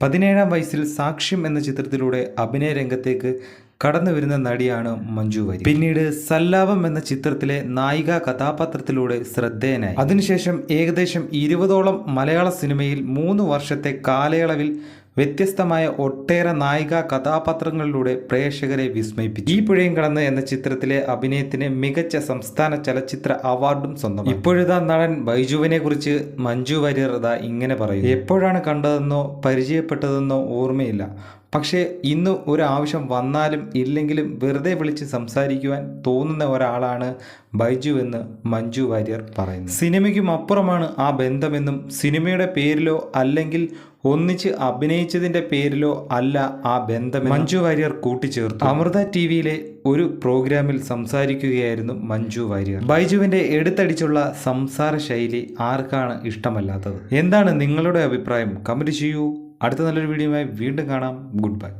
പതിനേഴാം വയസ്സിൽ സാക്ഷ്യം എന്ന ചിത്രത്തിലൂടെ അഭിനയ രംഗത്തേക്ക് കടന്നു വരുന്ന നടിയാണ് മഞ്ജു വാര്യർ പിന്നീട് സല്ലാപം എന്ന ചിത്രത്തിലെ നായിക കഥാപാത്രത്തിലൂടെ ശ്രദ്ധേയനായി. അതിനുശേഷം ഏകദേശം ഇരുപതോളം മലയാള സിനിമയിൽ മൂന്ന് വർഷത്തെ കാലയളവിൽ വ്യത്യസ്തമായ ഒട്ടേറെ നായിക കഥാപാത്രങ്ങളിലൂടെ പ്രേക്ഷകരെ വിസ്മയിപ്പിച്ചു. ഈ പുഴയും കടന്ന് എന്ന ചിത്രത്തിലെ അഭിനയത്തിന് മികച്ച സംസ്ഥാന ചലച്ചിത്ര അവാർഡും സ്വന്തം ഇപ്പോഴത്തെ നടൻ ബൈജുവിനെ കുറിച്ച് മഞ്ജു വാര്യർ ഇങ്ങനെ പറയും എപ്പോഴാണ് കണ്ടതെന്നോ പരിചയപ്പെട്ടതെന്നോ ഓർമ്മയില്ല. പക്ഷേ ഇന്ന് ഒരാവശ്യം വന്നാലും ഇല്ലെങ്കിലും വെറുതെ വിളിച്ച് സംസാരിക്കുവാൻ തോന്നുന്ന ഒരാളാണ് ബൈജു എന്ന് മഞ്ജു വാര്യർ പറയുന്നു സിനിമയ്ക്കും അപ്പുറമാണ് ആ ബന്ധമെന്നും സിനിമയുടെ പേരിലോ അല്ലെങ്കിൽ ഒന്നിച്ച് അഭിനയിച്ചതിന്റെ പേരിലോ അല്ല ആ ബന്ധം മഞ്ജു വാര്യർ കൂട്ടിച്ചേർത്തു. അമൃത ടി വിയിലെ ഒരു പ്രോഗ്രാമിൽ സംസാരിക്കുകയായിരുന്നു മഞ്ജു വാര്യർ. ബൈജുവിന്റെ എടുത്തടിച്ചുള്ള സംസാര ശൈലി ആർക്കാണ് ഇഷ്ടമല്ലാത്തത്? എന്താണ് നിങ്ങളുടെ അഭിപ്രായം? കമന്റ് ചെയ്യൂ. അടുത്ത നല്ലൊരു വീഡിയോയുമായി വീണ്ടും കാണാം. Good bye.